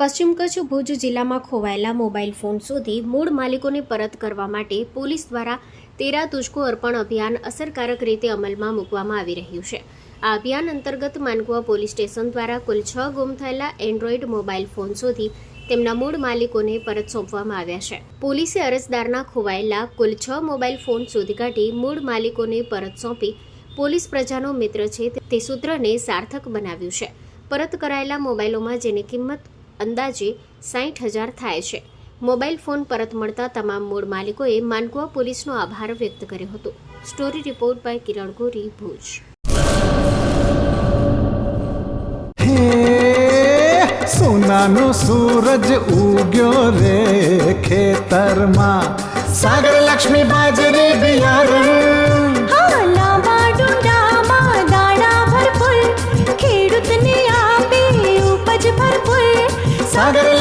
પશ્ચિમ કચ્છ, ભુજ જિલ્લામાં ખોવાયેલા mobile phone શોધી મૂળ માલિકોને પરત કરવા માટે પોલીસ દ્વારા તેરા તુજકો અર્પણ અભિયાન અસરકારક રીતે અમલમાં મૂકવામાં આવી રહ્યું છે. આ અભિયાન અંતર્ગત માનકુવા પોલીસ સ્ટેશન દ્વારા કુલ છ ગુમ થયેલા એન્ડ્રોઈડ મોબાઈલ ફોન શોધી તેમના મૂળ માલિકોને પરત સોંપવામાં આવ્યા છે. પોલીસે અરજદારના ખોવાયેલા કુલ છ મોબાઈલ ફોન શોધી કાઢી મૂળ માલિકોને પરત સોંપી પોલીસ પ્રજાનો મિત્ર છે તે સૂત્રને સાર્થક બનાવ્યું છે. પરત કરાયેલા મોબાઈલોમાં જેની કિંમત અંદાજે સાહીઠ હજાર થાય છે. મોબાઈલ ફોન પરત મળતા તમામ મૂળ માલિકોએ માનકુવા પોલીસનો આભાર વ્યક્ત કર્યો હતો. સ્ટોરી રિપોર્ટ બાય કિરણ ગોરી, ભુજ. સોનાનો સૂરજ ઉગ્યો રે ખેતરમાં. સાગર, લક્ષ્મી, બાજરી, બિયારણ